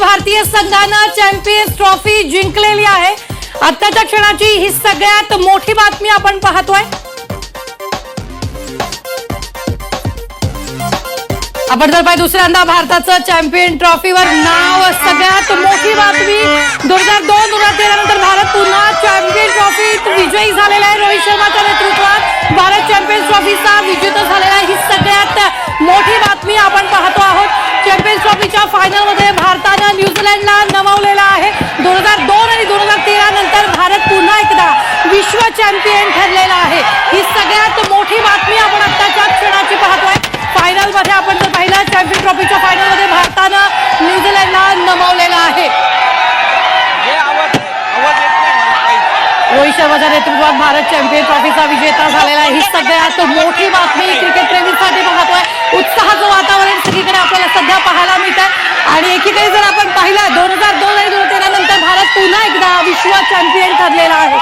भारतीय संघानं champions trophy जिंकलेली आहे. आत्ताच्या क्षणाची ही सगळ्यात मोठी बातमी आपण पाहतोय. आपण जर पाहिजे दुसऱ्यांदा भारताचं चॅम्पियन ट्रॉफीवर नाव सगळ्यात मोठी बातमी. दोन हजार दोन दोन हजार तेरा नंतर भारत पुन्हा चॅम्पियन ट्रॉफीत विजयी झालेला आहे. रोहित शर्माच्या नेतृत्वात भारत चॅम्पियन्स ट्रॉफीचा विजेता झालेला आहे. ही सगळ्यात मोठी बातमी आपण पाहतो आहोत. चॅम्पियन्स ट्रॉफीच्या फायनल न्यूझीलंडला नमवलेला आहे. दोन हजार दोन आणि दोन हजार तेरा नंतर भारत पुन्हा एकदा विश्व चॅम्पियन ठरलेला आहे. ही सगळ्यात मोठी बातमी आपण आत्ताच्या क्षणाची पाहतोय फायनलमध्ये आपण जर पाहिलं चॅम्पियन ट्रॉफीच्या फायनलमध्ये भारतानं न्यूझीलंडला नमवलेलं आहे. रोहित शर्माच्या नेतृत्वात भारत चॅम्पियन ट्रॉफीचा विजेता झालेला आहे. ही सगळ्यात मोठी बातमी क्रिकेट एकीकडे जर आपण पाहिलं दोन हजार दोन आणि दोन तेरा नंतर भारत पुन्हा एकदा विश्व चॅम्पियन ठरलेला आहे.